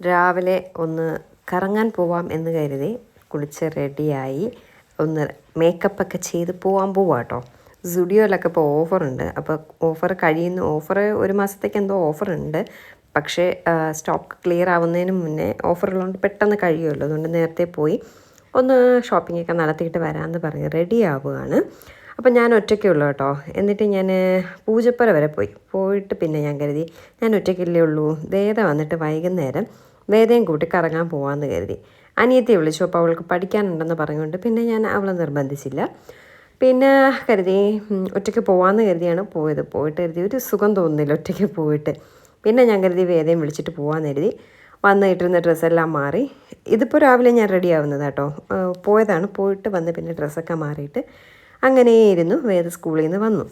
രാവിലെ ഒന്ന് കറങ്ങാൻ പോവാം എന്ന് കരുതി കുളിച്ച് റെഡിയായി ഒന്ന് മേക്കപ്പ് ഒക്കെ ചെയ്ത് പോവാൻ പോവാം കേട്ടോ സുഡിയോയിലൊക്കെ ഇപ്പോൾ ഓഫറുണ്ട്. അപ്പോൾ ഓഫർ കഴിയുന്ന ഓഫർ ഒരു മാസത്തേക്ക് എന്തോ ഓഫറുണ്ട്. പക്ഷേ സ്റ്റോക്ക് ക്ലിയർ ആവുന്നതിന് മുന്നേ ഓഫറുള്ളതുകൊണ്ട് പെട്ടെന്ന് കഴിയുമല്ലോ. അതുകൊണ്ട് നേരത്തെ പോയി ഒന്ന് ഷോപ്പിംഗ് ഒക്കെ നടത്തിയിട്ട് വരാമെന്ന് പറഞ്ഞ് റെഡി ആവുകയാണ് അപ്പം ഞാൻ ഒറ്റയ്ക്കേ ഉള്ളൂ കേട്ടോ. എന്നിട്ട് ഞാൻ പൂജപ്പുര വരെ പോയി. പോയിട്ട് പിന്നെ ഞാൻ കരുതി ഞാൻ ഒറ്റയ്ക്കല്ലേ ഉള്ളൂ. വേദ വന്നിട്ട് വൈകുന്നേരം വേദയും കൂട്ടി കറങ്ങാൻ പോകാമെന്ന് കരുതി. അനിയത്തിയെ വിളിച്ചു അപ്പോൾ അവൾക്ക് പഠിക്കാനുണ്ടെന്ന് പറഞ്ഞുകൊണ്ട് പിന്നെ ഞാൻ അവളെ നിർബന്ധിച്ചില്ല. പിന്നെ കരുതി ഒറ്റയ്ക്ക് പോകാമെന്ന് കരുതിയാണ് പോയത്. പോയിട്ട് കരുതി ഒരു സുഖം തോന്നുന്നില്ല ഒറ്റയ്ക്ക് പോയിട്ട്. പിന്നെ ഞാൻ കരുതി വേദയും വിളിച്ചിട്ട് പോകാമെന്ന് കരുതി. വന്ന് ഇട്ടിരുന്ന ഡ്രസ്സെല്ലാം മാറി. ഇതിപ്പോൾ രാവിലെ ഞാൻ റെഡി ആവുന്നത് കേട്ടോ. പോയതാണ്. പോയിട്ട് വന്ന് പിന്നെ ഡ്രസ്സൊക്കെ മാറിയിട്ട് അങ്ങനെയിരുന്നു വേദ സ്കൂളിൽ നിന്ന് വന്നു.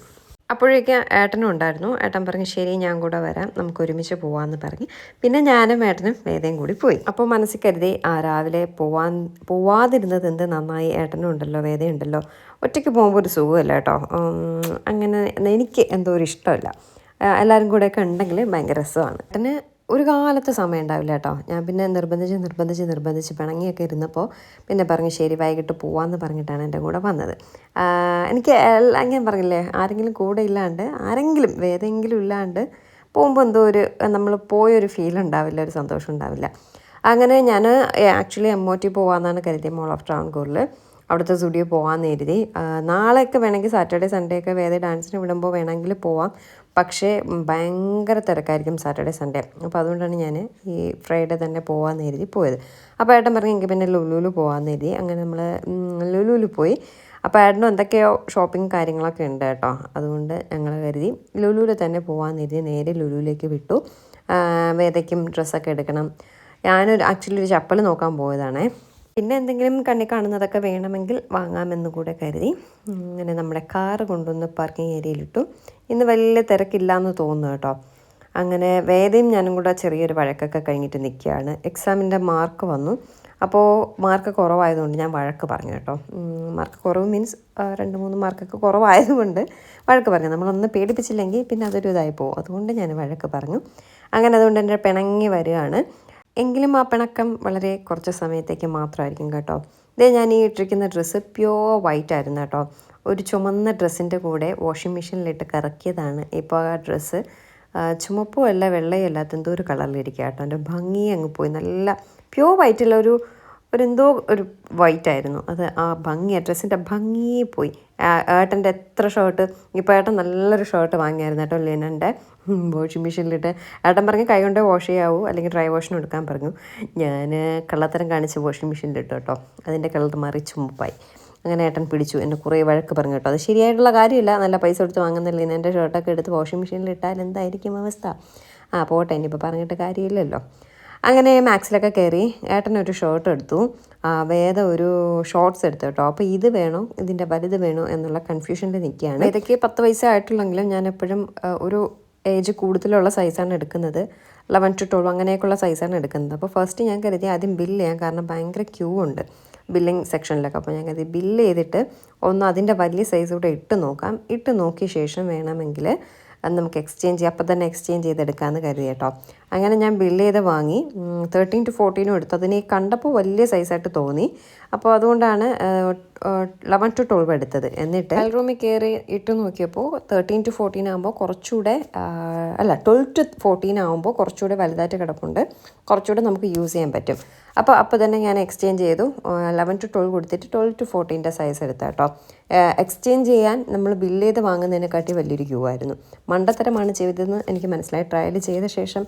അപ്പോഴേക്ക് ഏട്ടനും ഉണ്ടായിരുന്നു. ഏട്ടൻ പറഞ്ഞു ശരി ഞാൻ കൂടെ വരാം. നമുക്ക് ഒരുമിച്ച് പോവാമെന്ന് പറഞ്ഞ്. പിന്നെ ഞാനും ഏട്ടനും വേദയും കൂടി പോയി. അപ്പോൾ മനസ്സിൽ കരുതി ആ രാവിലെ പോവാൻ പോവാതിരുന്നത് എന്ത് നന്നായി? ഏട്ടനും ഉണ്ടല്ലോ വേദയുണ്ടല്ലോ ഒറ്റയ്ക്ക് പോകുമ്പോൾ ഒരു സുഖമല്ല കേട്ടോ. അങ്ങനെ എനിക്ക് എന്തോ ഒരു ഇഷ്ടമല്ല. എല്ലാവരും കൂടെയൊക്കെ ഉണ്ടെങ്കിൽ ഭയങ്കര രസമാണ്. ഏട്ടന് ഒരു കാലത്ത് സമയം ഉണ്ടാവില്ല കേട്ടോ. ഞാൻ പിന്നെ നിർബന്ധിച്ച് നിർബന്ധിച്ച് നിർബന്ധിച്ച് പിണങ്ങിയൊക്കെ ഇരുന്നപ്പോൾ പിന്നെ പറഞ്ഞു ശരി വൈകിട്ട് പോവാമെന്ന് പറഞ്ഞിട്ടാണ് എന്റെ കൂടെ വന്നത്. എനിക്ക് ഞാൻ പറഞ്ഞില്ലേ ആരെങ്കിലും കൂടെ ഇല്ലാണ്ട് ആരെങ്കിലും വേറെങ്കിലും ഇല്ലാണ്ട് പോകുമ്പോൾ എന്തോ ഒരു നമ്മൾ പോയൊരു ഫീൽ ഉണ്ടാവില്ല ഒരു സന്തോഷം ഉണ്ടാവില്ല. അങ്ങനെ ഞാൻ ആക്ച്വലി എം ഒ ടി പോകാമെന്നാണ് കരുതിയത് മോൾ ഓഫ് ട്രാവൻകൂറിൽ അവിടുത്തെ സ്റ്റുഡിയോ പോകാമെന്ന് കരുതി. നാളെയൊക്കെ വേണമെങ്കിൽ സാറ്റർഡേ സൺഡേ ഒക്കെ വേറെ ഡാൻസിന് വിടുമ്പോൾ വേണമെങ്കിൽ പോവാം. പക്ഷേ ഭയങ്കര തിരക്കായിരിക്കും സാറ്റർഡേ സൺഡേ. അപ്പോൾ അതുകൊണ്ടാണ് ഞാൻ ഈ ഫ്രൈഡേ തന്നെ പോകാമെന്ന് കരുതി പോയത്. അപ്പോൾ ഏട്ടൻ പറഞ്ഞു എനിക്ക് പിന്നെ ലുലുലു പോകാമെന്ന് കരുതി. അങ്ങനെ നമ്മൾ ലുലുലു പോയി. അപ്പോൾ ഏട്ടനും എന്തൊക്കെയോ ഷോപ്പിംഗ് കാര്യങ്ങളൊക്കെ ഉണ്ട് കേട്ടോ. അതുകൊണ്ട് ഞങ്ങൾ കരുതി ലുലുവിൽ തന്നെ പോകാമെന്ന് കരുതി നേരെ ലുലുവിലേക്ക് വിട്ടു. വേദയ്ക്കും ഡ്രസ്സൊക്കെ എടുക്കണം. ഞാനൊരു ആക്ച്വലി ഒരു ചപ്പൽ നോക്കാൻ പോയതാണേ. പിന്നെ എന്തെങ്കിലും കണ്ണി കാണുന്നതൊക്കെ വേണമെങ്കിൽ വാങ്ങാമെന്ന് കൂടെ കരുതി. അങ്ങനെ നമ്മുടെ കാറ് കൊണ്ടുവന്ന് പാർക്കിംഗ് ഏരിയയിലിട്ടു ഇന്ന് വലിയ തിരക്കില്ലാന്ന് തോന്നുന്നു കേട്ടോ. അങ്ങനെ വേദയും ഞാനും കൂടെ ചെറിയൊരു വഴക്കൊക്കെ കഴിഞ്ഞിട്ട് നിൽക്കുകയാണ്. എക്സാമിന്റെ മാർക്ക് വന്നു. അപ്പോൾ മാർക്ക് കുറവായതുകൊണ്ട് ഞാൻ വഴക്ക് പറഞ്ഞു കേട്ടോ. മാർക്ക് കുറവ് മീൻസ് രണ്ട് മൂന്ന് മാർക്കൊക്കെ കുറവായതുകൊണ്ട് വഴക്ക് പറഞ്ഞു. നമ്മളൊന്ന് പേടിപ്പിച്ചില്ലെങ്കിൽ പിന്നെ അതൊരു ഇതായി പോകും. അതുകൊണ്ട് ഞാൻ വഴക്ക് പറഞ്ഞു. അങ്ങനെ അതുകൊണ്ട് എന്റെ പിണങ്ങി വരികയാണ്. എങ്കിലും ആ പിണക്കം വളരെ കുറച്ച് സമയത്തേക്ക് മാത്രമായിരിക്കും കേട്ടോ. ഇതേ ഞാൻ ഈ ഇട്ടിരിക്കുന്ന ഡ്രസ്സ് പ്യോർ വൈറ്റ് ആയിരുന്നു കേട്ടോ. ഒരു ചുമന്ന ഡ്രസ്സിന്റെ കൂടെ വാഷിംഗ് മെഷീനിലിട്ട് കറക്കിയതാണ്. ഇപ്പോൾ ആ ഡ്രസ്സ് ചുമപ്പും അല്ല വെള്ളയും അല്ലാത്ത എന്തോ ഒരു കളറിലിരിക്കുക കേട്ടോ. എന്റെ ഭംഗി അങ്ങ് പോയി. നല്ല പ്യോർ വൈറ്റുള്ള ഒരു ഒരു എന്തോ ഒരു വൈറ്റ് ആയിരുന്നു. അത് ആ ഭംഗി ആ ഡ്രസ്സിന്റെ ഭംഗിയെ പോയി. ഏട്ടന്റെ എത്ര ഷർട്ട് ഇപ്പോൾ ഏട്ടൻ നല്ലൊരു ഷർട്ട് വാങ്ങിയായിരുന്നു കേട്ടോ ലിനന്റെ. വാഷിംഗ് മെഷീനിലിട്ട് ഏട്ടൻ പറഞ്ഞ് കൈ കൊണ്ട് വാഷ് ചെയ്യാവൂ. അല്ലെങ്കിൽ ഡ്രൈ വാഷിന് എടുക്കാൻ പറഞ്ഞു. ഞാൻ കള്ളത്തരം കാണിച്ച് വാഷിംഗ് മെഷീനിലിട്ട് കേട്ടോ. അതിന്റെ കളർ മാറി ചുമപ്പായി. അങ്ങനെ ഏട്ടൻ പിടിച്ചു. എന്നെ കുറേ വഴക്ക് പറഞ്ഞു കേട്ടോ. അത് ശരിയായിട്ടുള്ള കാര്യമില്ല. നല്ല പൈസ കൊടുത്ത് വാങ്ങുന്നില്ല എന്റെ ഷർട്ടൊക്കെ എടുത്ത് വാഷിംഗ് മെഷീനിൽ ഇട്ടാൽ എന്തായിരിക്കും അവസ്ഥ? ആ പോട്ടെ. ഇനിയിപ്പോൾ പറഞ്ഞിട്ട് കാര്യമില്ലല്ലോ. അങ്ങനെ മാക്സിലൊക്കെ കയറി ഏട്ടനൊരു ഷോർട്ട് എടുത്തു. വേദ ഒരു ഷോർട്സ് എടുത്തു കേട്ടോ. അപ്പോൾ ഇത് വേണോ? ഇതിന്റെ വലുത് വേണോ? എന്നുള്ള കൺഫ്യൂഷനിൽ നിൽക്കുകയാണ്. ഇതൊക്കെ പത്ത് വയസ്സ് ആയിട്ടുള്ളെങ്കിലും ഞാൻ എപ്പോഴും ഒരു ഏജ് കൂടുതലുള്ള സൈസാണ് എടുക്കുന്നത്. ലെവൻ ടു ട്വൽവ് അങ്ങനെയൊക്കെയുള്ള സൈസാണ് എടുക്കുന്നത്. അപ്പോൾ ഫസ്റ്റ് ഞാൻ കരുതി ആദ്യം ബില്ല് ചെയ്യാം. കാരണം ഭയങ്കര ക്യൂ ഉണ്ട് ബില്ലിംഗ് സെക്ഷനിലൊക്കെ അപ്പോൾ ഞാൻ കരുതി ബില്ല് ചെയ്തിട്ട് ഒന്ന് അതിന്റെ വലിയ സൈസ് കൂടെ ഇട്ട് നോക്കാം. ഇട്ട് നോക്കിയ ശേഷം വേണമെങ്കിൽ അത് നമുക്ക് എക്സ്ചേഞ്ച് അപ്പോൾ തന്നെ എക്സ്ചേഞ്ച് ചെയ്തെടുക്കാമെന്ന് കരുതി കേട്ടോ. അങ്ങനെ ഞാൻ ബില്ല് ചെയ്ത് വാങ്ങി. തേർട്ടീൻ ടു ഫോർട്ടീനും എടുത്തു. അതിന് കണ്ടപ്പോൾ വലിയ സൈസായിട്ട് തോന്നി. അപ്പോൾ അതുകൊണ്ടാണ് ലെവൻ ടു ട്വൽവ് എടുത്തത്. എന്നിട്ട് ഹെൽ റൂമിൽ കയറി ഇട്ട് നോക്കിയപ്പോൾ തേർട്ടീൻ ടു ഫോർട്ടീൻ ആകുമ്പോൾ കുറച്ചുകൂടെ അല്ല ട്വൽവ് ടു ഫോർട്ടീൻ ആകുമ്പോൾ കുറച്ചുകൂടെ വലുതായിട്ട് കിടപ്പുണ്ട്. കുറച്ചുകൂടെ നമുക്ക് യൂസ് ചെയ്യാൻ പറ്റും. അപ്പോൾ അപ്പോൾ തന്നെ ഞാൻ എക്സ്ചേഞ്ച് ചെയ്തു. ലെവൻ ടു ട്വൽവ് കൊടുത്തിട്ട് ട്വൽവ് ടു ഫോർട്ടീന്റെ സൈസ് എടുത്ത കേട്ടോ എക്സ്ചേഞ്ച് ചെയ്യാൻ നമ്മൾ ബില്ല് ചെയ്ത് വാങ്ങുന്നതിനെക്കാട്ടി വലിയൊരു ക്യൂ ആയിരുന്നു. മണ്ടത്തരമാണ് ചെയ്തതെന്ന് എനിക്ക് മനസ്സിലായി. ട്രയൽ ചെയ്ത ശേഷം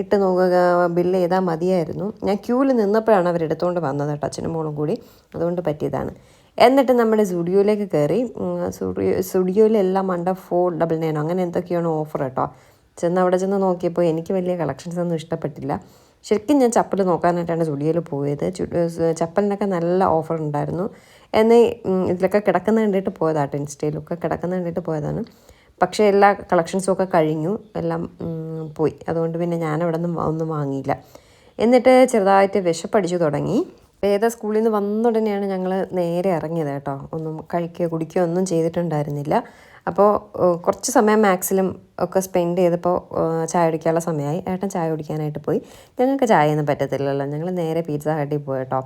ഇട്ട് നോക്കുക ബില്ല് ചെയ്താൽ മതിയായിരുന്നു. ഞാൻ ക്യൂവിൽ നിന്നപ്പോഴാണ് അവരെടുത്തുകൊണ്ട് വന്നത് കേട്ടോ അച്ഛനും മോളും കൂടി. അതുകൊണ്ട് പറ്റിയതാണ്. എന്നിട്ട് നമ്മുടെ സ്റ്റുഡിയോയിലേക്ക് കയറി സ്റ്റുഡിയോ സ്റ്റുഡിയോയിലെല്ലാം മണ്ട ഫോർ ഡബിൾ നയനോ അങ്ങനെ എന്തൊക്കെയാണ് ഓഫർ കേട്ടോ. ചെന്ന് അവിടെ ചെന്ന് നോക്കിയപ്പോൾ എനിക്ക് വലിയ കളക്ഷൻസ് ഒന്നും ഇഷ്ടപ്പെട്ടില്ല. ശരിക്കും ഞാൻ ചപ്പൽ നോക്കാനായിട്ടാണ് സ്റ്റുഡിയോയിൽ പോയത്. ചപ്പലിനൊക്കെ നല്ല ഓഫർ ഉണ്ടായിരുന്നു. എന്നെ ഇതിലൊക്കെ കിടക്കുന്ന കണ്ടിട്ട് പോയതാട്ടോ ഇൻസ്റ്റയിലൊക്കെ കിടക്കുന്ന കണ്ടിട്ട് പോയതാണ്. പക്ഷേ എല്ലാ കളക്ഷൻസും ഒക്കെ കഴിഞ്ഞു. എല്ലാം പോയി. അതുകൊണ്ട് പിന്നെ ഞാൻ അവിടെ നിന്നും ഒന്നും വാങ്ങിയില്ല. എന്നിട്ട് ചെറുതായിട്ട് വിശപ്പടിച്ചു തുടങ്ങി. വേദ സ്കൂളിൽ നിന്ന് വന്ന ഉടനെയാണ് ഞങ്ങൾ നേരെ ഇറങ്ങിയത് കേട്ടോ. ഒന്നും കഴിക്കുകയോ കുടിക്കുകയോ ഒന്നും ചെയ്തിട്ടുണ്ടായിരുന്നില്ല. അപ്പോൾ കുറച്ച് സമയം മാക്സിലും ഒക്കെ സ്പെൻഡ് ചെയ്തപ്പോൾ ചായ കുടിക്കാനുള്ള സമയമായി. ഏട്ടൻ ചായ കുടിക്കാനായിട്ട് പോയി. ഞങ്ങൾക്ക് ഒന്നും പറ്റത്തില്ലല്ലോ. ഞങ്ങൾ നേരെ പിസ്സ ഹട്ടിൽ പോയി കേട്ടോ.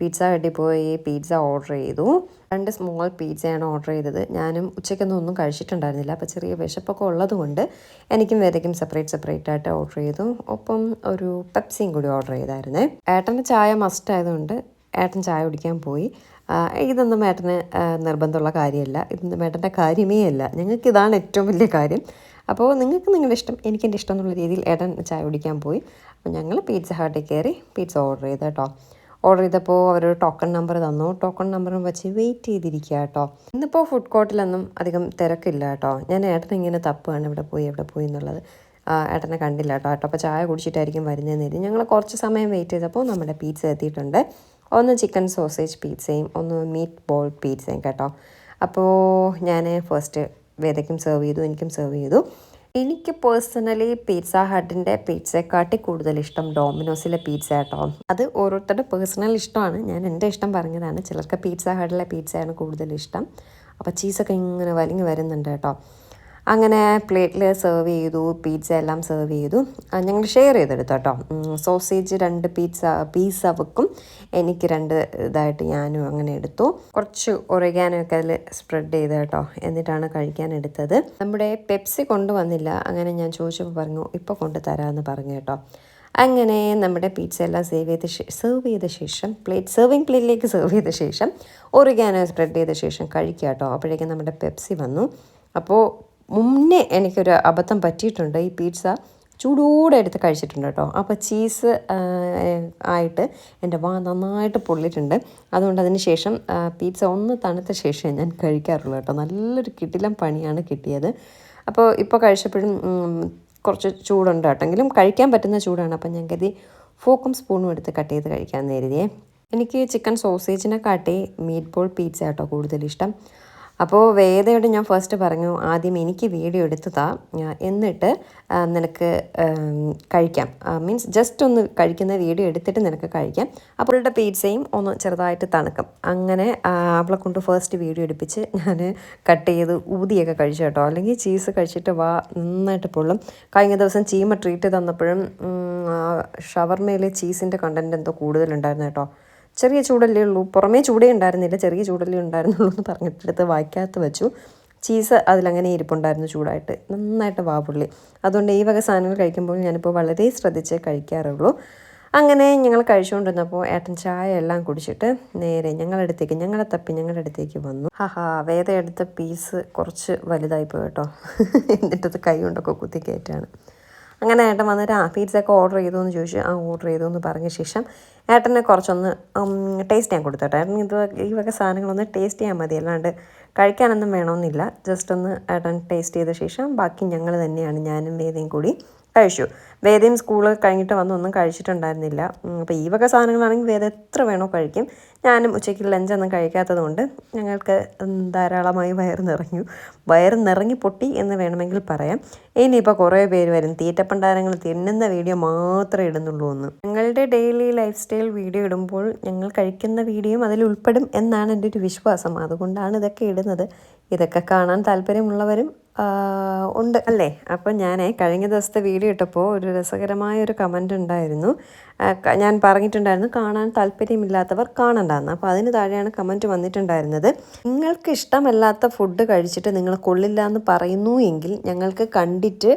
പിസ്സ ഹട്ടിൽ പോയി പിസ്സ ഓർഡർ ചെയ്തു. രണ്ട് സ്മോൾ പിസ്സയാണ് ഓർഡർ ചെയ്തത്. ഞാനും ഉച്ചയ്ക്കൊന്നും ഒന്നും കഴിച്ചിട്ടുണ്ടായിരുന്നില്ല. അപ്പോൾ ചെറിയ വിശപ്പൊക്കെ ഉള്ളതുകൊണ്ട് എനിക്കും വേദയ്ക്കും സെപ്പറേറ്റ് സെപ്പറേറ്റ് ആയിട്ട് ഓർഡർ ചെയ്തു. ഒപ്പം ഒരു പെപ്സിയും കൂടി ഓർഡർ ചെയ്തായിരുന്നേ. ഏട്ടന്റെ ചായ മസ്റ്റ് ആയതുകൊണ്ട് ഏട്ടൻ ചായ കുടിക്കാൻ പോയി. ഇതൊന്നും ഏട്ടന് നിർബന്ധമുള്ള കാര്യമല്ല. ഇതൊന്നും ഏട്ടന്റെ കാര്യമേ അല്ല. ഞങ്ങൾക്ക് ഇതാണ് ഏറ്റവും വലിയ കാര്യം. അപ്പോൾ നിങ്ങൾക്ക് നിങ്ങളുടെ ഇഷ്ടം എനിക്ക് എന്റെ ഇഷ്ടം എന്നുള്ള രീതിയിൽ ഏട്ടൻ ചായ കുടിക്കാൻ പോയി. അപ്പോൾ ഞങ്ങൾ പിസ്സ ഹട്ടിൽ കയറി പിസ്സ ഓർഡർ ചെയ്ത് കേട്ടോ. ഓർഡർ ചെയ്തപ്പോൾ അവരൊരു ടോക്കൺ നമ്പർ തന്നു. ടോക്കൺ നമ്പറും വെച്ച് വെയിറ്റ് ചെയ്തിരിക്കുക കേട്ടോ ഇന്നിപ്പോൾ ഫുഡ് കോർട്ടിലൊന്നും അധികം തിരക്കില്ല കേട്ടോ ഞാൻ ഏട്ടൻ ഇങ്ങനെ തപ്പാണ് ഇവിടെ പോയി എവിടെ പോയി എന്നുള്ളത്. ഏട്ടനെ കണ്ടില്ല കേട്ടോ ഏട്ടോ അപ്പോൾ ചായ കുടിച്ചിട്ടായിരിക്കും വരുന്നതെന്ന് കരുതി. ഞങ്ങൾ കുറച്ച് സമയം വെയിറ്റ് ചെയ്തപ്പോൾ നമ്മുടെ പീസ എത്തിയിട്ടുണ്ട്. ഒന്ന് ചിക്കൻ സോസേജ് പീസയും ഒന്ന് മീറ്റ് ബോൾ പീസയും കേട്ടോ. അപ്പോൾ ഞാൻ ഫസ്റ്റ് വേദയ്ക്കും സെർവ് ചെയ്തു എനിക്കും സെർവ് ചെയ്തു. എനിക്ക് പേഴ്സണലി പിസ്സ ഹട്ടിന്റെ പിസ്സയെക്കാട്ടി കൂടുതൽ ഇഷ്ടം ഡോമിനോസിലെ പിസ്സ കേട്ടോ അത് ഓരോരുത്തരുടെ പേഴ്സണൽ ഇഷ്ടമാണ്. ഞാൻ എന്റെ ഇഷ്ടം പറഞ്ഞതാണ്. ചിലർക്ക് പിസ്സ ഹട്ടിലെ പിസ്സയാണ് കൂടുതൽ ഇഷ്ടം. അപ്പോൾ ചീസൊക്കെ ഇങ്ങനെ വലിഞ്ഞ് വരുന്നുണ്ട് കേട്ടോ. അങ്ങനെ പ്ലേറ്റിൽ സെർവ് ചെയ്തു പീറ്റ്സ എല്ലാം സെർവ് ചെയ്തു. ഞങ്ങൾ ഷെയർ ചെയ്തെടുത്തു കേട്ടോ. സോസേജ് രണ്ട് പീറ്റ്സ പീസ വെക്കും എനിക്ക് രണ്ട് ഇതായിട്ട് ഞാനും അങ്ങനെ എടുത്തു. കുറച്ച് ഒറിഗാനൊക്കെ അതിൽ സ്പ്രെഡ് ചെയ്ത് കേട്ടോ. എന്നിട്ടാണ് കഴിക്കാൻ എടുത്തത്. നമ്മുടെ പെപ്സി കൊണ്ടുവന്നില്ല. അങ്ങനെ ഞാൻ ചോദിച്ചപ്പോൾ പറഞ്ഞു ഇപ്പോൾ കൊണ്ട് തരാമെന്ന് പറഞ്ഞു കേട്ടോ. അങ്ങനെ നമ്മുടെ പീറ്റ്സ എല്ലാം സേവ് ചെയ്ത സെർവ് ചെയ്ത ശേഷം പ്ലേറ്റ് സെർവിങ് പ്ലേറ്റിലേക്ക് സെർവ് ചെയ്ത ശേഷം ഒറിഗാനോ സ്പ്രെഡ് ചെയ്ത ശേഷം കഴിക്കുക കേട്ടോ. അപ്പോഴേക്കും നമ്മുടെ പെപ്സി വന്നു. അപ്പോൾ മുന്നേ എനിക്കൊരു അബദ്ധം പറ്റിയിട്ടുണ്ട്. ഈ പിസ്സ ചൂടോടെ എടുത്ത് കഴിച്ചിട്ടുണ്ട് കേട്ടോ. അപ്പോൾ ചീസ് ആയിട്ട് എന്റെ വാ നന്നായിട്ട് പൊള്ളിയിട്ടുണ്ട്. അതുകൊണ്ട് അതിന് ശേഷം പിസ്സ ഒന്ന് തണുത്ത ശേഷമേ ഞാൻ കഴിക്കാറുള്ളൂ കേട്ടോ. നല്ലൊരു കിടിലം പണിയാണ് കിട്ടിയത്. അപ്പോൾ ഇപ്പോൾ കഴിച്ചപ്പോഴും കുറച്ച് ചൂടുണ്ട് കേട്ടോ. എങ്കിലും കഴിക്കാൻ പറ്റുന്ന ചൂടാണ്. അപ്പം ഞാൻ കരുതി ഫോക്കും സ്പൂണും എടുത്ത് കട്ട് ചെയ്ത് കഴിക്കാൻ നേരിയേ എനിക്ക് ചിക്കൻ സോസേജിനെ കാട്ടി മീറ്റ് ബോൾ പീറ്റ്സ കേട്ടോ കൂടുതൽ ഇഷ്ടം. അപ്പോൾ വേദയോട് ഞാൻ ഫസ്റ്റ് പറഞ്ഞു ആദ്യം എനിക്ക് വീഡിയോ എടുത്തതാ എന്നിട്ട് നിനക്ക് കഴിക്കാം. മീൻസ് ജസ്റ്റ് ഒന്ന് കഴിക്കുന്ന വീഡിയോ എടുത്തിട്ട് നിനക്ക് കഴിക്കാം. അപ്പോൾ അവളുടെ പീസയും ഒന്ന് ചെറുതായിട്ട് തണുക്കും. അങ്ങനെ അവളെ കൊണ്ട് ഫസ്റ്റ് വീഡിയോ എടുപ്പിച്ച് ഞാൻ കട്ട് ചെയ്ത് ഊതിയൊക്കെ കഴിച്ചു കേട്ടോ. അല്ലെങ്കിൽ ചീസ് കഴിച്ചിട്ട് വാ നന്നായിട്ട് പൊള്ളും. കഴിഞ്ഞ ദിവസം ചീമ ട്രീറ്റ് തന്നപ്പോഴും ഷവർമേലെ ചീസിന്റെ കണ്ടന്റ് എന്തോ കൂടുതലുണ്ടായിരുന്നു കേട്ടോ. ചെറിയ ചൂടല്ലേ ഉള്ളൂ. പുറമേ ചൂടേ ഉണ്ടായിരുന്നില്ല. ചെറിയ ചൂടല്ലേ ഉണ്ടായിരുന്നുള്ളൂ എന്ന് പറഞ്ഞിട്ടെടുത്ത് വായിക്കാത്ത വെച്ചു. ചീസ് അതിലങ്ങനെ ഇരിപ്പുണ്ടായിരുന്നു ചൂടായിട്ട്. നന്നായിട്ട് വാവുള്ളി അതുകൊണ്ട് ഈ വക സാധനങ്ങൾ കഴിക്കുമ്പോൾ ഞാനിപ്പോൾ വളരെ ശ്രദ്ധിച്ച് കഴിക്കാറുള്ളൂ. അങ്ങനെ ഞങ്ങൾ കഴിച്ചുകൊണ്ടിരുന്നപ്പോൾ ഏട്ടൻ ചായ എല്ലാം കുടിച്ചിട്ട് നേരെ ഞങ്ങളുടെ അടുത്തേക്ക് ഞങ്ങളെ തപ്പി ഞങ്ങളുടെ അടുത്തേക്ക് വന്നു. ഹാഹാ വേദ എടുത്ത പീസ് കുറച്ച് വലുതായി പോയി കേട്ടോ. എന്നിട്ടത് കൈ കൊണ്ടൊക്കെ കുത്തി കയറ്റാണ്. അങ്ങനെ ഏട്ടൻ വന്നിട്ട് ആ പിസ്സ ഒക്കെ ഓർഡർ ചെയ്തു എന്ന് ചോദിച്ചു. ആ ഓർഡർ ചെയ്തു എന്ന് പറഞ്ഞ ശേഷം ഏട്ടനെ കുറച്ചൊന്ന് ടേസ്റ്റ് ചെയ്യാൻ കൊടുത്തു ഏട്ടൻ ഇത് ഈ വക സാധനങ്ങളൊന്ന് ടേസ്റ്റ് ചെയ്യാൻ മതി. അല്ലാണ്ട് കഴിക്കാനൊന്നും വേണമെന്നില്ല. ജസ്റ്റ് ഒന്ന് ഏട്ടൻ ടേസ്റ്റ് ചെയ്ത ശേഷം ബാക്കി ഞങ്ങൾ തന്നെയാണ് ഞാനും വേദയും കൂടി കഴിച്ചു. വേദയും സ്കൂൾ കഴിഞ്ഞിട്ട് വന്നൊന്നും കഴിച്ചിട്ടുണ്ടായിരുന്നില്ല. അപ്പോൾ ഈ വക സാധനങ്ങളാണെങ്കിൽ വേദം എത്ര വേണോ കഴിക്കും. ഞാനും ഉച്ചയ്ക്ക് ലഞ്ചൊന്നും കഴിക്കാത്തത് കൊണ്ട് ഞങ്ങൾക്ക് ധാരാളമായി വയറ് നിറഞ്ഞു വയറ് നിറങ്ങി പൊട്ടി എന്ന് വേണമെങ്കിൽ പറയാം. ഇനിയിപ്പോൾ കുറേ പേര് വരും. തീറ്റപ്പണ്ടാരങ്ങൾ തിന്നുന്ന വീഡിയോ മാത്രമേ ഇടുന്നുള്ളൂ എന്ന്. ഞങ്ങളുടെ ഡെയിലി ലൈഫ് സ്റ്റൈൽ വീഡിയോ ഇടുമ്പോൾ ഞങ്ങൾ കഴിക്കുന്ന വീഡിയോയും അതിൽ ഉൾപ്പെടും എന്നാണ് എന്റെ ഒരു വിശ്വാസം. അതുകൊണ്ടാണ് ഇതൊക്കെ ഇടുന്നത്. ഇതൊക്കെ കാണാൻ താല്പര്യമുള്ളവരും ഉണ്ട് അല്ലേ? അപ്പം ഞാൻ കഴിഞ്ഞ ദിവസത്തെ വീഡിയോ ഇട്ടപ്പോൾ ഒരു രസകരമായ ഒരു കമന്റ് ഉണ്ടായിരുന്നു ഞാൻ പറഞ്ഞിട്ടുണ്ടായിരുന്നു കാണാൻ താല്പര്യമില്ലാത്തവർ കാണണ്ടെന്ന്. അപ്പോൾ അതിന് താഴെയാണ് കമന്റ് വന്നിട്ടുണ്ടായിരുന്നത്. നിങ്ങൾക്ക് ഇഷ്ടമല്ലാത്ത ഫുഡ് കഴിച്ചിട്ട് നിങ്ങൾ കൊള്ളില്ല എന്ന് പറയുന്നു എങ്കിൽ ഞങ്ങൾക്ക് കണ്ടിട്ട്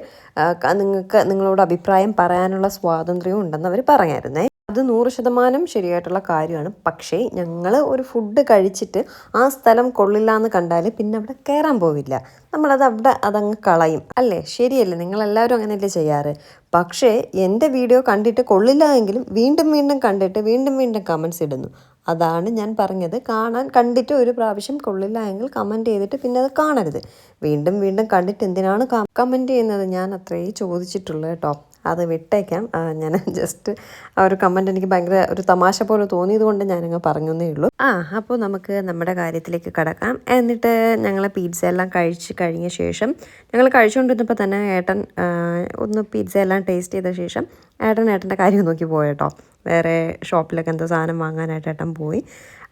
നിങ്ങൾക്ക് നിങ്ങളോട് അഭിപ്രായം പറയാനുള്ള സ്വാതന്ത്ര്യവും ഉണ്ടെന്ന് അവർ പറഞ്ഞായിരുന്നേ. അത് നൂറ് ശതമാനം ശരിയായിട്ടുള്ള കാര്യമാണ്. പക്ഷേ ഞങ്ങൾ ഒരു ഫുഡ് കഴിച്ചിട്ട് ആ സ്ഥലം കൊള്ളില്ല എന്ന് കണ്ടാൽ പിന്നെ അവിടെ കയറാൻ പോവില്ല. നമ്മളത് അവിടെ അതങ്ങ് കളയും. അല്ലേ? ശരിയല്ലേ? നിങ്ങളെല്ലാവരും അങ്ങനെയല്ലേ ചെയ്യാറ്? പക്ഷേ എന്റെ വീഡിയോ കണ്ടിട്ട് കൊള്ളില്ല എങ്കിലും വീണ്ടും വീണ്ടും കണ്ടിട്ട് വീണ്ടും വീണ്ടും കമൻസ് ഇടുന്നു. അതാണ് ഞാൻ പറഞ്ഞത്. കാണാൻ കണ്ടിട്ട് ഒരു പ്രാവശ്യം കൊള്ളില്ല എങ്കിൽ കമന്റ് ചെയ്തിട്ട് പിന്നെ അത് കാണരുത്. വീണ്ടും വീണ്ടും കണ്ടിട്ട് എന്തിനാണ് കമന്റ് ചെയ്യുന്നത്? ഞാൻ അത്രയും ചോദിച്ചിട്ടുള്ളൂ കേട്ടോ. അത് വിട്ടേക്കാം. ഞാൻ ജസ്റ്റ് ആ ഒരു കമന്റ് എനിക്ക് ഭയങ്കര ഒരു തമാശ പോലെ തോന്നിയത് കൊണ്ട് ഞാനങ്ങ് പറഞ്ഞേ ഉള്ളൂ. ആ അപ്പോൾ നമുക്ക് നമ്മുടെ കാര്യത്തിലേക്ക് കടക്കാം. എന്നിട്ട് ഞങ്ങൾ പിസ്സ എല്ലാം കഴിച്ച് കഴിഞ്ഞ ശേഷം ഞങ്ങൾ കഴിച്ചുകൊണ്ടിരുന്നപ്പോൾ തന്നെ ഏട്ടൻ ഒന്ന് പിസ്സ എല്ലാം ടേസ്റ്റ് ചെയ്ത ശേഷം ഏട്ടൻ ഏട്ടന്റെ കാര്യം നോക്കി പോയേട്ടോ വേറെ ഷോപ്പിലൊക്കെ എന്തോ സാധനം വാങ്ങാനായിട്ട് ഏട്ടൻ പോയി.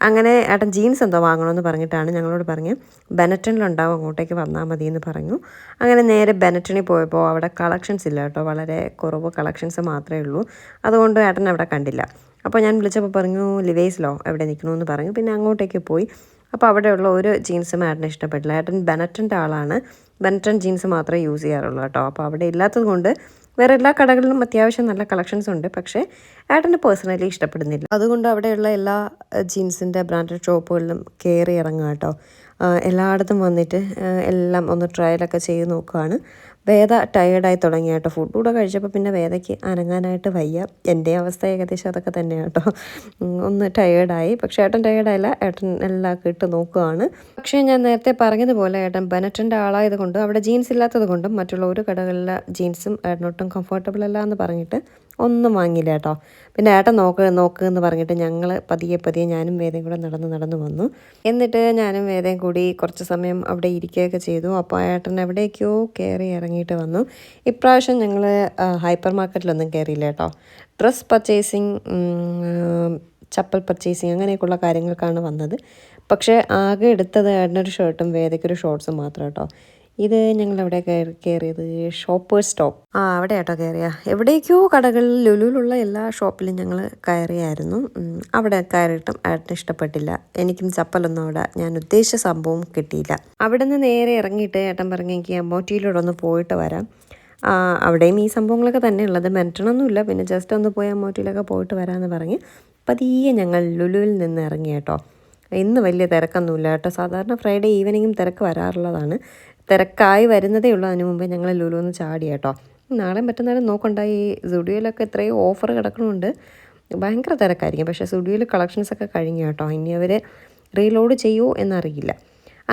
അങ്ങനെ ഏട്ടൻ ജീൻസ് എന്തോ വാങ്ങണമെന്ന് പറഞ്ഞിട്ടാണ് ഞങ്ങളോട് പറഞ്ഞ് ബെനറ്റണിലുണ്ടാവും അങ്ങോട്ടേക്ക് വന്നാൽ മതി എന്ന് പറഞ്ഞു. അങ്ങനെ നേരെ ബെനറ്റണിൽ പോയപ്പോൾ അവിടെ കളക്ഷൻസ് ഇല്ല കേട്ടോ വളരെ കുറവ് കളക്ഷൻസ് മാത്രമേ ഉള്ളൂ. അതുകൊണ്ട് ഏട്ടൻ അവിടെ കണ്ടില്ല. അപ്പോൾ ഞാൻ വിളിച്ചപ്പോൾ പറഞ്ഞു ലിവേസിലോ എവിടെ നിൽക്കണമെന്ന് പറഞ്ഞു. പിന്നെ അങ്ങോട്ടേക്ക് പോയി. അപ്പോൾ അവിടെയുള്ള ഒരു ജീൻസും ഏട്ടന് ഇഷ്ടപ്പെട്ടില്ല. ഏട്ടൻ ബെനറ്റന്റെ ആളാണ്. ബെനറ്റൺ ജീൻസ് മാത്രമേ യൂസ് ചെയ്യാറുള്ളൂ കേട്ടോ. അപ്പോൾ അവിടെ ഇല്ലാത്തത് കൊണ്ട് വേറെ എല്ലാ കടകളിലും അത്യാവശ്യം നല്ല കളക്ഷൻസ് ഉണ്ട്. പക്ഷേ ഏട്ടന് പേഴ്സണലി ഇഷ്ടപ്പെടുന്നില്ല. അതുകൊണ്ട് അവിടെയുള്ള എല്ലാ ജീൻസിന്റെ ബ്രാൻഡഡ് ഷോപ്പുകളിലും കയറി ഇറങ്ങുക കേട്ടോ. എല്ലായിടത്തും വന്നിട്ട് എല്ലാം ഒന്ന് ട്രയലൊക്കെ ചെയ്ത് നോക്കുകയാണ് വേദ ടയേർഡായി തുടങ്ങി കേട്ടോ. ഫുഡ് കൂടെ കഴിച്ചപ്പോൾ പിന്നെ വേദയ്ക്ക് അനങ്ങാനായിട്ട് വയ്യ. എന്റെ അവസ്ഥ ഏകദേശം അതൊക്കെ തന്നെ കേട്ടോ. ഒന്ന് ടയേർഡായി പക്ഷേ ഏട്ടൻ ടയേർഡായില്ല ഏട്ടൻ എല്ലാം ഇട്ട് നോക്കുകയാണ് പക്ഷേ ഞാൻ നേരത്തെ പറഞ്ഞതുപോലെ ഏട്ടൻ ബനറ്റന്റെ ആളായത് കൊണ്ട് അവിടെ ജീൻസ് ഇല്ലാത്തത് കൊണ്ടും മറ്റുള്ള ഒരു കടകളിലെ ജീൻസും ഏട്ടനൊട്ടും കംഫർട്ടബിൾ അല്ല എന്ന് പറഞ്ഞിട്ട് ഒന്നും വാങ്ങിയില്ല കേട്ടോ. പിന്നെ ഏട്ടൻ നോക്ക് നോക്ക് എന്ന് പറഞ്ഞിട്ട് ഞങ്ങൾ പതിയെ പതിയെ ഞാനും വേദയും കൂടെ നടന്ന് നടന്ന് വന്നു. എന്നിട്ട് ഞാനും വേദയും കൂടി കുറച്ച് സമയം അവിടെ ഇരിക്കുകയൊക്കെ ചെയ്തു. അപ്പോൾ ഏട്ടൻ എവിടേക്കോ കയറി ഇറങ്ങിയിട്ട് വന്നു. ഇപ്രാവശ്യം ഞങ്ങൾ ഹൈപ്പർ മാർക്കറ്റിലൊന്നും കയറിയില്ല കേട്ടോ. ഡ്രസ് പർച്ചേസിങ് ചപ്പൽ പർച്ചേസിങ് അങ്ങനെയൊക്കെയുള്ള കാര്യങ്ങൾക്കാണ് വന്നത്. പക്ഷേ ആകെ എടുത്തത് ഏട്ടനൊരു ഷർട്ടും വേദയ്ക്കൊരു ഷോർട്സും മാത്രം കേട്ടോ. ഇത് കയറി കയറിയത് ഷോപ്പേഴ്സ് സ്റ്റോപ്പ്. ആ അവിടെ ആട്ടോ കയറിയ. എവിടേക്കോ കടകളിൽ ലുലുവിലുള്ള എല്ലാ ഷോപ്പിലും ഞങ്ങൾ കയറിയായിരുന്നു. അവിടെ കയറിയിട്ടും ഏട്ടന് ഇഷ്ടപ്പെട്ടില്ല. എനിക്കും ചപ്പലൊന്നും അവിടെ ഞാൻ ഉദ്ദേശിച്ച സംഭവം കിട്ടിയില്ല. അവിടെ നിന്ന് നേരെ ഇറങ്ങിയിട്ട് ഏട്ടൻ പറഞ്ഞു എനിക്ക് അമ്മോറ്റിയിലൂടെ ഒന്ന് പോയിട്ട് വരാം. അവിടെയും ഈ സംഭവങ്ങളൊക്കെ തന്നെ ഉള്ളത്. മെന്റണൊന്നുമില്ല പിന്നെ ജസ്റ്റ് ഒന്ന് പോയി അമ്മോറ്റിയിലൊക്കെ പോയിട്ട് വരാമെന്ന് പറഞ്ഞ് പതിയെ ഞങ്ങൾ ലുലുവിൽ നിന്ന് ഇറങ്ങി കേട്ടോ ഇന്ന് വലിയ തിരക്കൊന്നുമില്ല കേട്ടോ സാധാരണ ഫ്രൈഡേ ഈവനിങ്ങും തിരക്ക് വരാറുള്ളതാണ്. തിരക്കായി വരുന്നതേ ഉള്ളൂ. അതിന് മുമ്പേ ഞങ്ങൾ ലുലുവെന്ന് ചാടി കേട്ടോ നാളെ മറ്റന്നാളും നോക്കണ്ട ഈ സുഡിയോയിലൊക്കെ എത്രയോ ഓഫർ കിടക്കണമുണ്ട് ഭയങ്കര തിരക്കായിരിക്കും. പക്ഷേ സുഡിയോയിൽ കളക്ഷൻസ് ഒക്കെ കഴിഞ്ഞു കേട്ടോ ഇനി അവർ റീലോഡ് ചെയ്യുമോ എന്നറിയില്ല.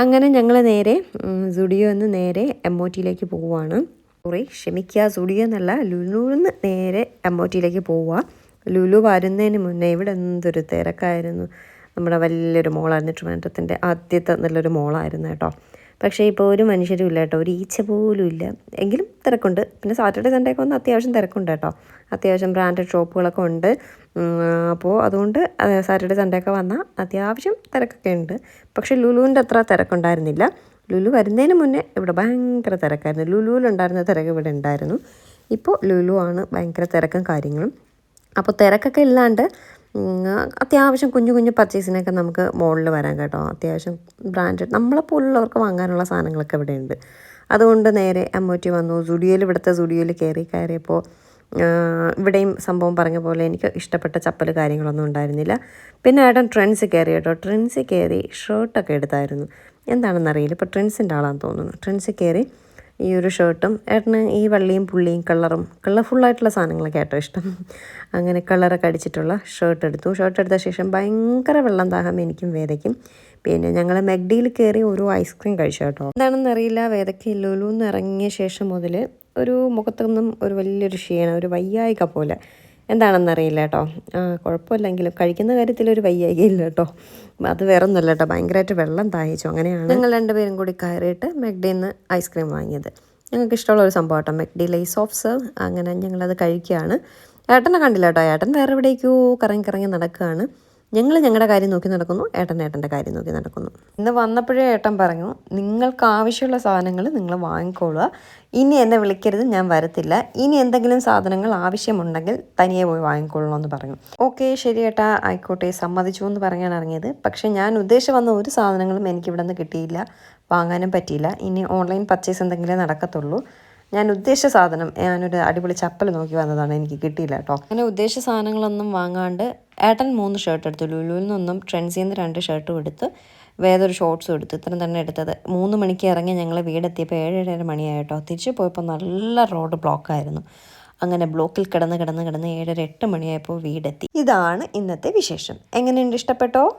അങ്ങനെ ഞങ്ങൾ നേരെ സുഡിയോ എന്ന് നേരെ എം ഒ ടിയിലേക്ക് പോവുകയാണ് സോറി ക്ഷമിക്കുക സുഡിയോ എന്നല്ല ലുലു എന്ന് നേരെ എം ഒ ടിയിലേക്ക് പോവുക ലുലു വരുന്നതിന് മുന്നേ ഇവിടെ എന്തൊരു തിരക്കായിരുന്നു. നമ്മുടെ വലിയൊരു മോളായിരുന്നു. ട്രിവാൻഡ്രത്തിന്റെ ആദ്യത്തെ നല്ലൊരു മോളായിരുന്നു കേട്ടോ. പക്ഷേ ഇപ്പോൾ ഒരു മനുഷ്യരും ഇല്ല കേട്ടോ. ഒരു ഈച്ച പോലും ഇല്ല. എങ്കിലും തിരക്കുണ്ട്. പിന്നെ സാറ്റർഡേ സൺഡേ ഒക്കെ വന്ന് അത്യാവശ്യം തിരക്കുണ്ട് കേട്ടോ. അത്യാവശ്യം ബ്രാൻഡഡ് ഷോപ്പുകളൊക്കെ ഉണ്ട്. അപ്പോൾ അതുകൊണ്ട് സാറ്റർഡേ സൺഡേ ഒക്കെ വന്നാൽ അത്യാവശ്യം തിരക്കൊക്കെ ഉണ്ട്. പക്ഷേ ലുലുവിന്റെ അത്ര തിരക്കുണ്ടായിരുന്നില്ല. ലുലു വരുന്നതിന് മുന്നേ ഇവിടെ ഭയങ്കര തിരക്കായിരുന്നു. ലുലുവിലുണ്ടായിരുന്ന തിരക്ക് ഇവിടെ ഉണ്ടായിരുന്നു. ഇപ്പോൾ ലുലു ആണ് ഭയങ്കര തിരക്കും കാര്യങ്ങളും. അപ്പോൾ തിരക്കൊക്കെ ഇല്ലാണ്ട് അത്യാവശ്യം കുഞ്ഞു കുഞ്ഞു പർച്ചേസിനൊക്കെ നമുക്ക് മോളിൽ വരാൻ കേട്ടോ. അത്യാവശ്യം ബ്രാൻഡഡ് നമ്മളെപ്പോലുള്ളവർക്ക് വാങ്ങാനുള്ള സാധനങ്ങളൊക്കെ ഇവിടെയുണ്ട്. അതുകൊണ്ട് നേരെ അമ്മൂറ്റി വന്നു. സുഡിയോയിൽ ഇവിടുത്തെ സുഡിയോയിൽ കയറി കയറിയപ്പോൾ ഇവിടെയും സംഭവം പറഞ്ഞ പോലെ എനിക്ക് ഇഷ്ടപ്പെട്ട ചപ്പൽ കാര്യങ്ങളൊന്നും ഉണ്ടായിരുന്നില്ല. പിന്നെ ഏട്ടൻ ട്രെൻഡ്സ് കയറി കേട്ടോ. ട്രെൻഡ്സ് കയറി ഷർട്ടൊക്കെ എടുത്തായിരുന്നു. എന്താണെന്നറിയില്ല. ഇപ്പോൾ ട്രെൻഡ്സിന്റെ ആളാണെന്ന് തോന്നുന്നു. ട്രെൻഡ്സ് കയറി ഈ ഒരു ഷർട്ടും ഏട്ടന് ഈ വള്ളിയും പുള്ളിയും കളറും കളർഫുള്ളായിട്ടുള്ള സാധനങ്ങളൊക്കെ ആട്ടോ ഇഷ്ടം. അങ്ങനെ കളറൊക്കെ അടിച്ചിട്ടുള്ള ഷർട്ട് എടുത്തു. ഷർട്ട് എടുത്ത ശേഷം ഭയങ്കര വെള്ളം ദാഹം എനിക്കും വേദയ്ക്കും. പിന്നെ ഞങ്ങൾ മെഗ്ഡിയിൽ കയറി ഒരു ഐസ്ക്രീം കഴിച്ചു കേട്ടോ. എന്താണെന്ന് അറിയില്ല വേദയ്ക്ക് ലുലുന്ന് ഇറങ്ങിയ ശേഷം മുതൽ ഒരു മുഖത്തൊന്നും ഒരു വലിയൊരു ക്ഷീണം ഒരു വയ്യായിക പോലെ. എന്താണെന്നറിയില്ല കേട്ടോ കുഴപ്പമില്ലെങ്കിലും കഴിക്കുന്ന കാര്യത്തിൽ ഒരു വയ്യായികയില്ല കേട്ടോ അത് വേറെ ഒന്നുമല്ല കേട്ടോ ഭയങ്കരമായിട്ട് വെള്ളം ദാഹിച്ചു. അങ്ങനെയാണ് ഞങ്ങൾ രണ്ടുപേരും കൂടി കയറിയിട്ട് മെഗ്ഡിയിൽ നിന്ന് ഐസ്ക്രീം വാങ്ങിയത്. ഞങ്ങൾക്ക് ഇഷ്ടമുള്ള ഒരു സംഭവം കേട്ടോ മെഗ്ഡി ലൈസ് സോഫ്റ്റ് സെർവ് അങ്ങനെ ഞങ്ങളത് കഴിക്കുകയാണ്. ഏട്ടനെ കണ്ടില്ല കേട്ടോ ഏട്ടൻ വേറെ എവിടേക്കോ കറങ്ങി കറങ്ങി നടക്കുകയാണ്. ഞങ്ങൾ ഞങ്ങളുടെ കാര്യം നോക്കി നടക്കുന്നു ഏട്ടൻ ഏട്ടന്റെ കാര്യം നോക്കി നടക്കുന്നു. ഇന്ന് വന്നപ്പോഴേ ഏട്ടൻ പറഞ്ഞു നിങ്ങൾക്ക് ആവശ്യമുള്ള സാധനങ്ങൾ നിങ്ങൾ വാങ്ങിക്കോളുക. ഇനി എന്നെ വിളിക്കരുത് ഞാൻ വരത്തില്ല. ഇനി എന്തെങ്കിലും സാധനങ്ങൾ ആവശ്യമുണ്ടെങ്കിൽ തനിയെ പോയി വാങ്ങിക്കോളണം എന്ന് പറഞ്ഞു. ഓക്കെ ശരി ഏട്ടാ ആയിക്കോട്ടെ സമ്മതിച്ചു എന്ന് പറയാൻ ഇറങ്ങിയത്. പക്ഷേ ഞാൻ ഉദ്ദേശിച്ച് വന്ന ഒരു സാധനങ്ങളും എനിക്ക് ഇവിടെ നിന്ന് കിട്ടിയില്ല വാങ്ങാനും പറ്റിയില്ല. ഇനി ഓൺലൈൻ പർച്ചേസ് എന്തെങ്കിലും നടക്കത്തുള്ളൂ. ഞാൻ ഉദ്ദേശിച്ച സാധനം ഞാനൊരു അടിപൊളി ചപ്പൽ നോക്കി വന്നതാണ് എനിക്ക് കിട്ടിയില്ല കേട്ടോ അങ്ങനെ ഉദ്ദേശിച്ച സാധനങ്ങളൊന്നും വാങ്ങാണ്ട് ഏട്ടൻ മൂന്ന് ഷർട്ട് എടുത്തു. ലുലുവിൽ നിന്നും ട്രെൻസിൽ നിന്ന് രണ്ട് ഷർട്ടും എടുത്ത് വേറൊരു ഷോർട്സും എടുത്തു ഇത്രയും തന്നെ എടുത്തത്. മൂന്ന് മണിക്ക് ഇറങ്ങി ഞങ്ങൾ വീടെത്തിയപ്പോൾ ഏഴര മണിയായിട്ടോ. തിരിച്ചു പോയപ്പോൾ നല്ല റോഡ് ബ്ലോക്കായിരുന്നു അങ്ങനെ ബ്ലോക്കിൽ കിടന്ന് കിടന്ന് കിടന്ന് ഏഴര എട്ട് മണിയായപ്പോൾ വീടെത്തി. ഇതാണ് ഇന്നത്തെ വിശേഷം. എങ്ങനെയുണ്ട്? ഇഷ്ടപ്പെട്ടോ?